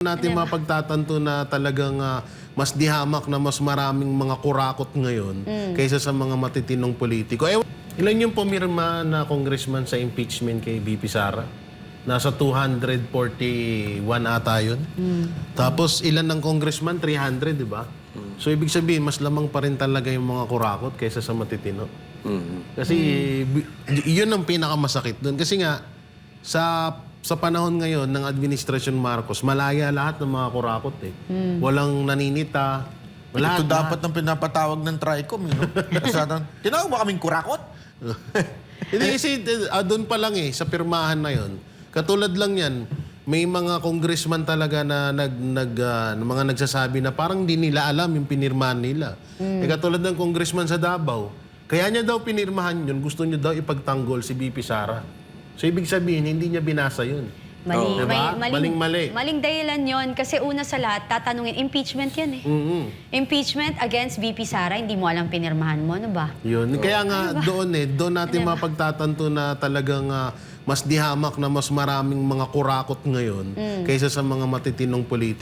natin mapagtatanto na talagang ah, mas dihamak na mas maraming mga kurakot ngayon kaysa sa mga matitinong politiko. Eh, ilan yung pumirma na congressman sa impeachment kay BP Sara? Nasa 241 ata yun. Tapos ilan ng congressman? 300, di ba? So ibig sabihin, mas lamang pa rin talaga yung mga kurakot kaysa sa matitino. Kasi bi- y- yun ang pinakamasakit doon. Kasi nga, sa sa panahon ngayon ng Administrasyon Marcos, malaya lahat ng mga kurakot eh. Walang naninita. Wala Ito dapat ang pinapatawag ng TRICOM, you know? Sana, tinawag ba kaming kurakot? Hindi kasi uh, doon pa lang eh, sa pirmahan na yon. Katulad lang yan, may mga congressman talaga na nag, nag, ah, na mga nagsasabi na parang di nila alam yung pinirmahan nila. Eh, katulad ng congressman sa Davao, kaya niya daw pinirmahan yun, gusto niya daw ipagtanggol si BP Sara. So ibig sabihin, hindi niya binasa yun. Mali, Oo. may- Diba? Maling-mali. Maling dahilan yon kasi una sa lahat, tatanungin, impeachment yan eh. Mhm. Impeachment against VP Sara, hindi mo alam pinirmahan mo, ano ba? Yun. Kaya nga doon eh, doon natin mapagtatanto na talagang ah, mas dihamak na mas maraming mga kurakot ngayon kaysa sa mga matitinong politiko.